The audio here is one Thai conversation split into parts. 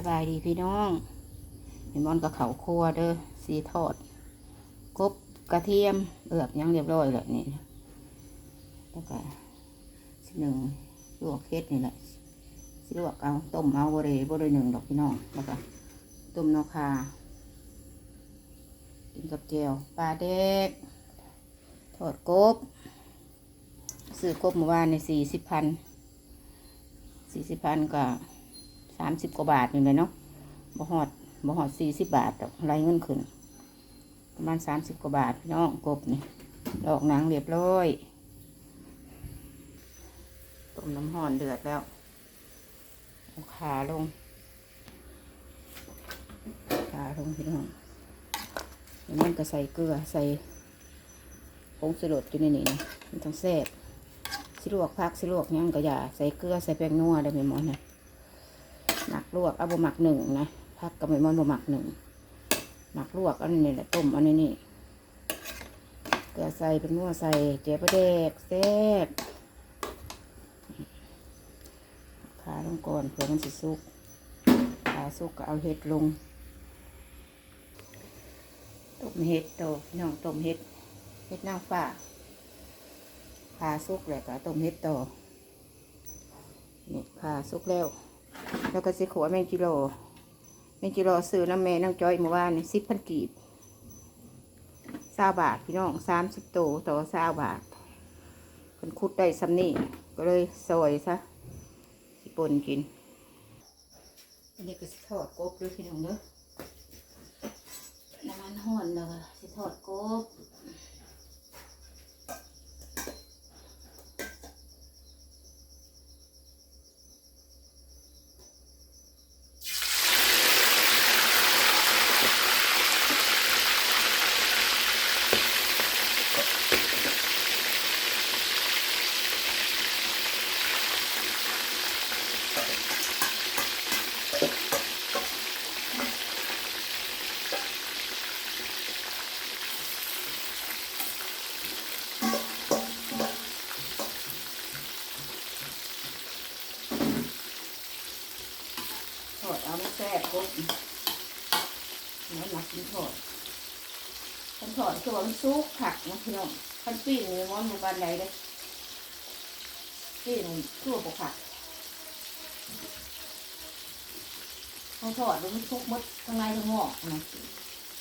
สบายดีพี่น้องเห็นมอนกับเขาคั่วเด้อสีทอดกบกระเทียมเอือบยังเรียบร้อยแล้วนี่แล้วก็สิหนึ่งลวกเฮ็ดนี่แหละสลวกเอาต้มเอาบริบริหนึ่งดอกพี่น้องแล้วก็ต้มนอคากินกับเจียวปลาเด็กทอดกบซื้อกบเมื่อวานในสี่สิบพันสี่สิบพันก็ สามสิบกว่าบาทนี่เลยเนาะบ่หอดบ่หอดสี่สิบบาทดอกไรเงินขึ้น ประมาณสามสิบกว่าบาทพี่น้องกบนี่ดอกหนังเรียบร้อยต้มน้ำห่อนเดือดแล้วเอาขาลงขาลงพี่น้องแล้วมันก็ใส่เกลือใส่ผงสลดอยู่ในนี้นะมันต้องแซ่บสิลวกพักสิลวกยังก็อย่าใส่เกลือใส่แป้งนัวได้ไหมหมอนะหมัก ลวกเอาบะหมักหนึ่งนะพักกับไม่มอนบะหมักหนึ่งหมักลวกอันนี้แหละต้มอันนี้นี่เกลือใส่เป็นนัวใส่เจียวประเดกแซ่บขาลงก่อนเพื่อมันสิสุกขาสุกก็เอาเห็ดลงต้มเห็ดโตพี่น้องต้มเห็ดเห็ดนางฟ้าขาสุกแล้วก็ต้มเห็ดโตนี่ขาสุกแล้ว แล้วก็สิขวแมงกิโลแมงกิโลซื้อน้ำแม่น้ำจ้อยเมื่อวานนี่สิบพันกีบสาบาทพี่น้องสามสิบโตต่อสาบาทคนคุดได้ซ้ำนี่ก็เลยซอยซะสิปนกิน อันนี้ก็สิทอดกบด้วยพี่น้องเด้อน้ำมันห่อนแล้วก็สิทอดกบ ทอดเอาไม่แซ่บกบแล้วมากินทอด คันทอดคือว่ามันซุกผักนะพี่น้องคันปิ้งนี่มันอยู่บ้านใดเด้อปิ้งทั่วปกผักเขาทอดมันซุกมดข้างในทั้งหอกนะ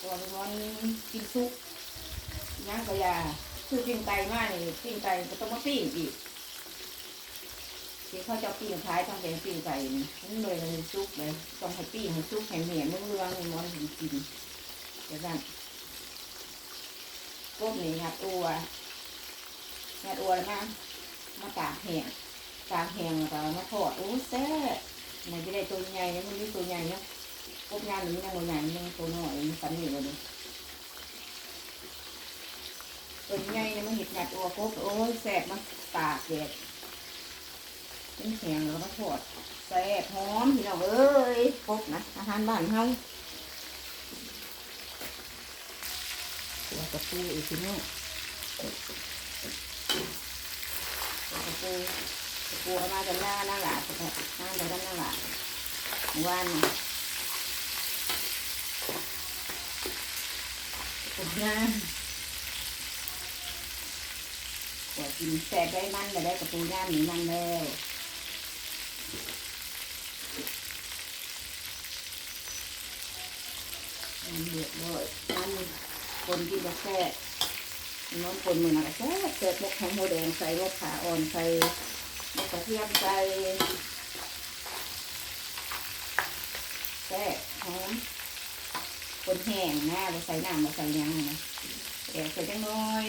ตัวมันกินซุกย่างกระยาคือปิ้งไก่มากนี่ปิ้งไก่ก็ต้องมาปิ้งอีกที่เขาจะปิ้งท้ายต้องเป็นปิ้งไก่นี่มันเลยมันซุกเลยต้องให้ปิ้งให้ซุกให้เหนียวเมื่องเมื่องมันถึงกินเดี๋ยวกัน ก้มนี่งัดอัวงัดอัวแล้วมามาตากแห้งตากแห้งแล้วก็มาทอดโอ้แซ่บมันจะได้ตัวใหญ่เนี่ยมันมีตัวใหญ่เนาะพวกงานหรือไมันยังตัวใหญ่มันตัวน้อยมันสันนี่เลยตัวใหญ่เนี่ยมันเห็ดงัดอัวกบโอ้ยแซ่บมันตากแดดเป็นแข็งแล้วก็ทอดแซ่บหอมพี่น้องเอ้ยครบนะอาหารบ้านเฮาตัว กระปูอีกทีนึงกระปูกระปูเอามาจากหน้าหน้าหลาดครับหน้าจากหน้าหลาดว่านนะกระปูย่างขวดกินแซ่บได้มันแต่ได้กระปูย่างหนีมันแล้วมันเดือดเลยมัน คนที่จะแซ่บน้องคนมือนะแซ่บแซ่บมกแข็งโมแดงใส่มกขาอ่อนใส่กกระเทียมใส่แซ่บหอมคนแห้งนะเราใส่น้ำเราใส่ยังนะแอบใส่จังน้อย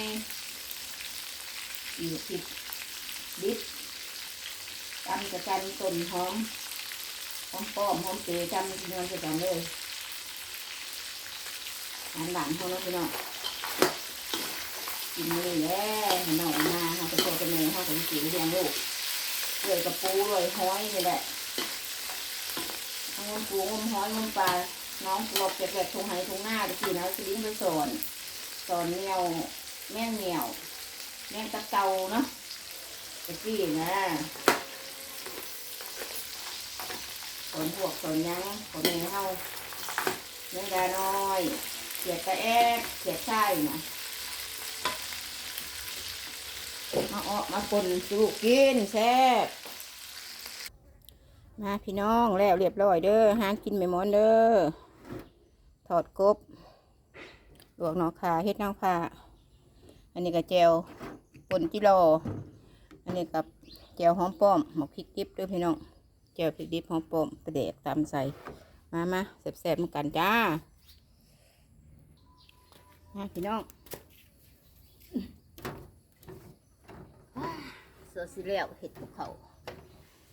อีกผิดดิบตำกระจันต้นหอมหอมป้อมหอมเตยจำเนื้อใส่กันเลย อาหารหลานเขาเนาะพี่น้องกินเลยแย่หน่อยมาเขาไปโตกันเลยเขาไปกินเลี้ยงลูกเลยกับปูเลยห้อยนี่แหละเอางมปูงมห้อยงมปลา น้องปลอกแกะๆทงไหทงหน้าตะกี้นะสลิงไปสอนสอนเหนียวแม่งเหนียวแม่งตะเตาเนาะตะกี้นะสอนบวกตนยังตนนี้เฮาเนื้อดาน้อย เขียดตะแอกเขียดไส้นะมาออกมาปนสุกกินแซ่บมาพี่น้องแล้วเรียบร้อยเด้อหากินไม่มอนเด้อถอดกบลวกหนอขาเฮ็ดนางผ้าอันนี้ก็แจวปนจิโลอันนี้กับแจวหอมป้อมหมกพริกดิบด้วยพี่น้องแจวพริกดิบหอมป้อมประเดกตำใส่มามาแซ่บๆเหมือนกันจ้า มาพี่น้องสือสิแล้วเห็ดภูเขา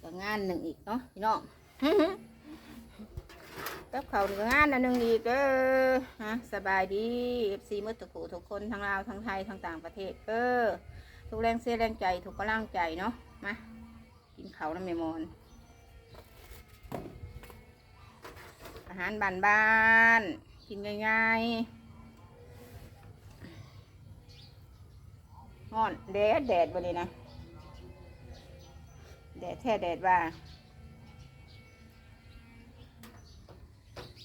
ก็งานหนึ่งอีกเนาะพี่น้องกับเขาวนี่ก็งานอันหนึ่งอีกเด้อฮะสบายดีเอฟซีมืดทุกผู้ทุกคนทั้งลาวทั้งไทยทั้งต่างประเทศเออทุกแรงเสียแรงใจทุกกำลังใจเนาะมากินเขาวน้ำเมมอนอาหารบานบ้านๆกินง่ายๆ ฮ้อนแดดแดดไปเลยนะแดดแท้แดดว่า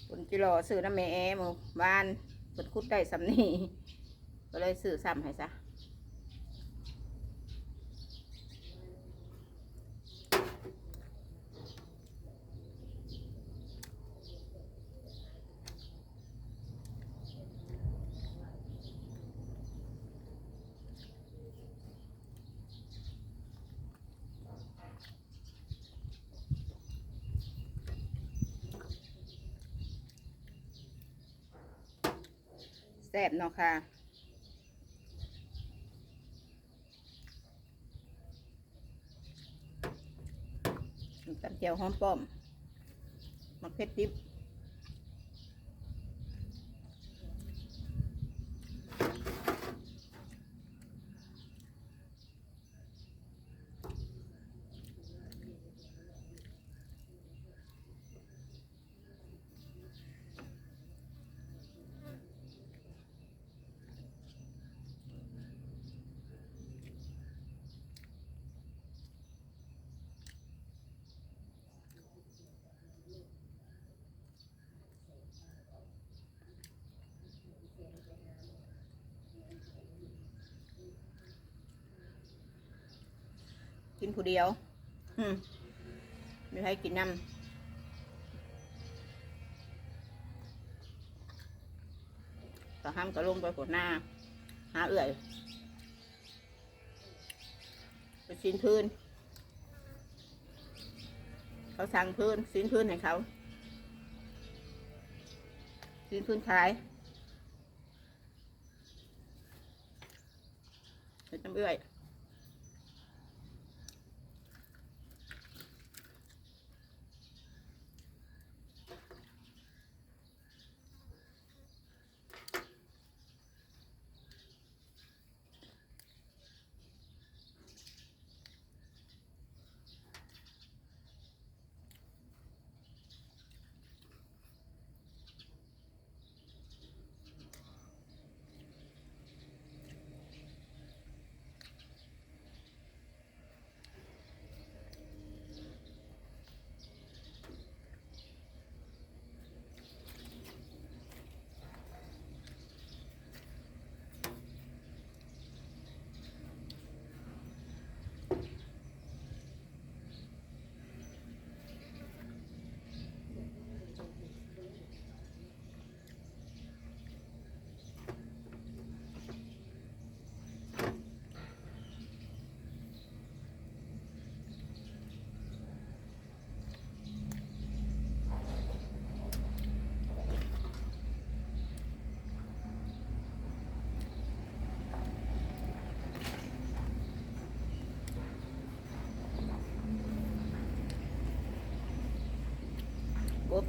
คนจิโรซื้อน้ำเมเอมบ้านคนคุดได้สำนีก็เลยซื้อซ้ำให้ซะ แซ่บเนาะค่ะตำเจียวหอมป้อมมะเขือดิบ กินผู้เดียวอืมไม่ให้กินน้ำก็ห้ามก็ลงไปผดหน้า หาเอื่อยไปซีนพื้น เขาสั่งพื้นซีนพื้นให้เขาซีนพื้นขายเป็นน้ำเอื่อย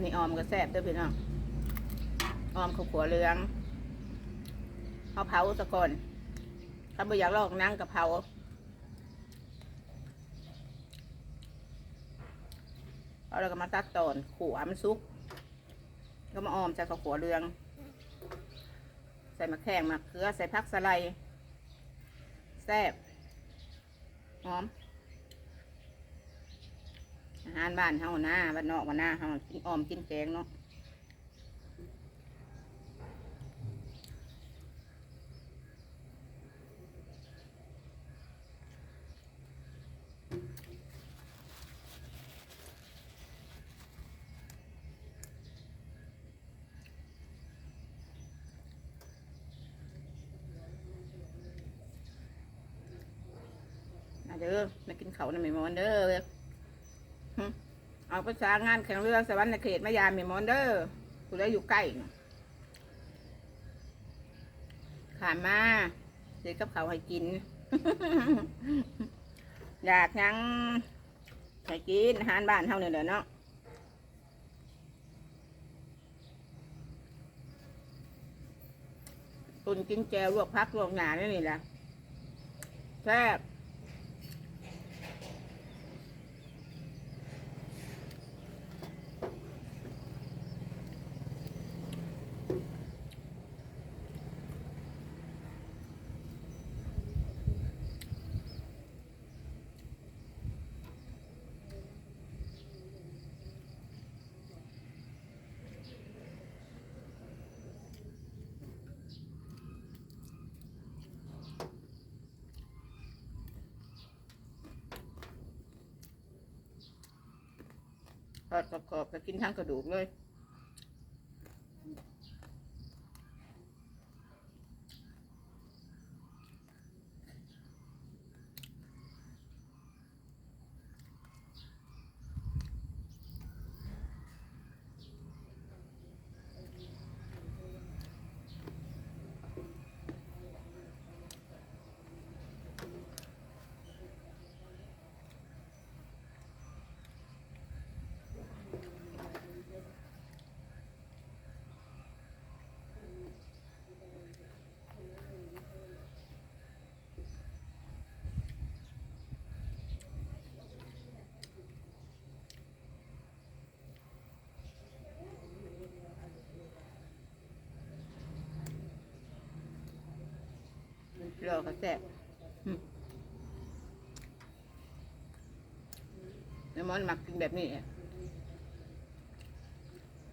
นี่ออมก็แซ่บด้วยพี่น้องออมข้าวขัวเหลืองเอาเผาซะก่อนถ้าไม่อยากลอกนั่งกับเผาเอาแล้วก็มาตัดตอนขัวมันสุก ก็มาออมใส่ข้าวขัวเหลือง ใส่มะแข้งมะเขือใส่ผักสะไลแซ่บหอม อาหารบ้านเฮาหน้าบ้านนอกบ้านหน้าเฮากินออมกินแกงเนาะมาเด้อมากินเขาวนะแม่หมอนเด้อเว้ยหึ เอาภาษางานแข่งเรือสวรรค์เขตมายามแม่หมอนเด้อกูได้อยู่ใกล้ขามาเดี๋ยวกับเขาให้กิน อยากยังให้กินอาหารบ้านเฮาเนี่ยแหละเนาะตุนกินแจวลวกพักลวกหนานี่นี่แหละแซ่บ ทอดกรอบๆก็กินทั้งกระดูกเลย รอเขาแซ่บแล้วมันหมักกินแบบนี้อะ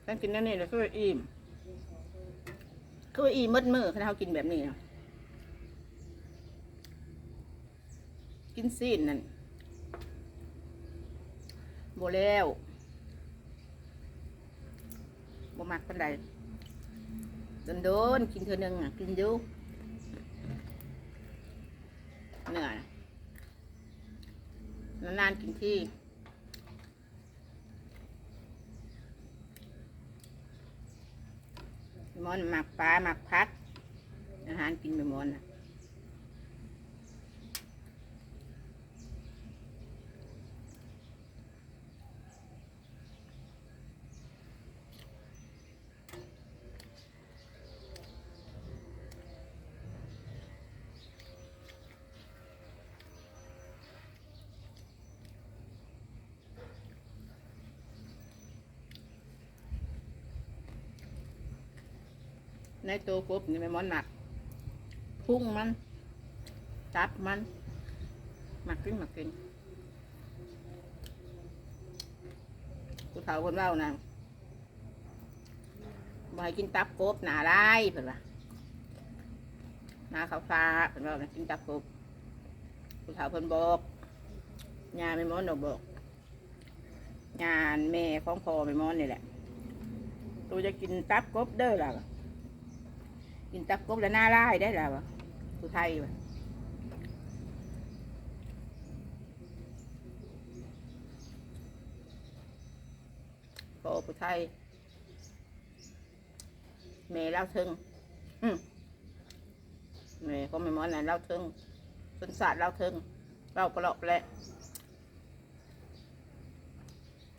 ถ้ากินนั่นนี่แล้วก็อิ่มก็อิ่มมืดมือถ้าเขากินแบบนี้อะกินซีนนั่นโบแล้วโบมักปานใดโดนๆกินเท่านึงอะกินอยู่ เหนื่อยนานๆกินที่มอนหมักปลาหมักพัก อาหารกินไปมอนะ ในตัวกบนี่ไม่มอนหมักพุ่งมันตับมันหมักกินหมักกินกูเฒ่าคนเล่านะบ่ให้กินตับกบหนาลายเพิ่นว่าหนาขาวฟ้าเพิ่นว่านะกินตับกบกูเฒ่าเพิ่นบอกยาไม่มอนดอกบอกยานแม่ของพ่อไม่มอนนี่แหละตัวจะกินตับกบเด้อล่ะ กินตับกบแล้วหน้าร้ายได้แล้วอผู้ไทยวะพอผู้ไทยแม่เล่าถึงอืมแม่ก็ไม่มอนไหนเล่าถึงเป็นศาสตร์เล่าถึงเล่าปลอกแหละ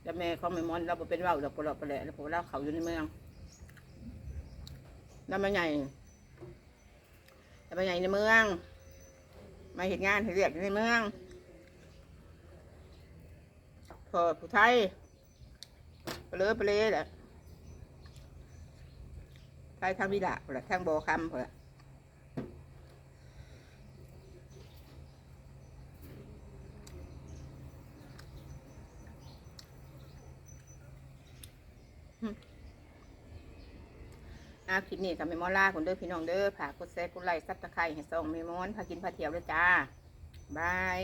แล้วแม่เขาไม่มอนเราเป็นเล่าเราปลอกแหละแล้วผมเล่าเขาอยู่ในเมืองแล้วมันใหญ่ แต่ไปใหญ่ในเมือง มาเห็นงานเห็นเรียกในเมืองพอผู้ไทยไปเลยไปเลยแหละไทยทางวิลาแหละทางโบคำแหล อาคลิปนี้กับเมมอล่าคนเด้อพี่น้องเด้อฝากกดแชร์กดไลค์ซับตะไคร้ให้ส่งเมมอนพากินพาเที่ยวด้วยจ้าบาย